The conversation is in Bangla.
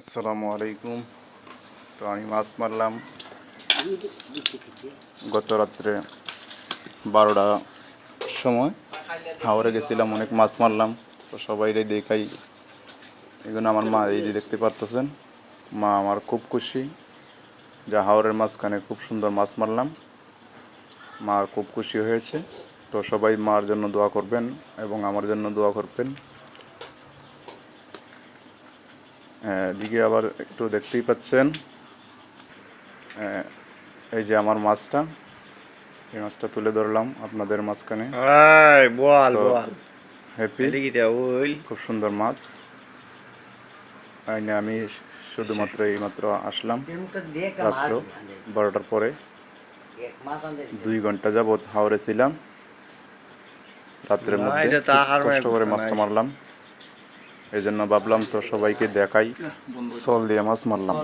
আসসালামু আলাইকুম। তো আমি মাছ মারলাম। গত রাত্রে বারোটা সময় হাওড়ে গেছিলাম, অনেক মাছ মারলাম। তো সবাইরে দেখাই। এগুলো আমার মা এই যে দেখতে পারতেছেন, মা আমার খুব খুশি। যে হাওড়ের মাঝখানে খুব সুন্দর মাছ মারলাম। মার খুব খুশি হয়েছে। তো সবাই মার জন্য দোয়া করবেন এবং আমার জন্য দোয়া করবেন। হ্যাঁ, এদিকে আবার একটু দেখতেই পাচ্ছেন। হ্যাঁ, এই যে আমার মাছটা এই মাছটা তুলে ধরলাম আপনাদের মাঝখানে। হ্যাপি খুব সুন্দর মাছ। আইনে আমি শুধুমাত্র এই মাত্র আসলাম রাত্র বারোটার পরে। দুই ঘণ্টা যাবৎ হাওড়ে ছিলাম। রাত্রের মধ্যে কষ্ট করে মাছটা মারলাম। এই জন্য ভাবলাম তো সবাইকে দেখাই। সল দিয়ে মাছ মারলাম।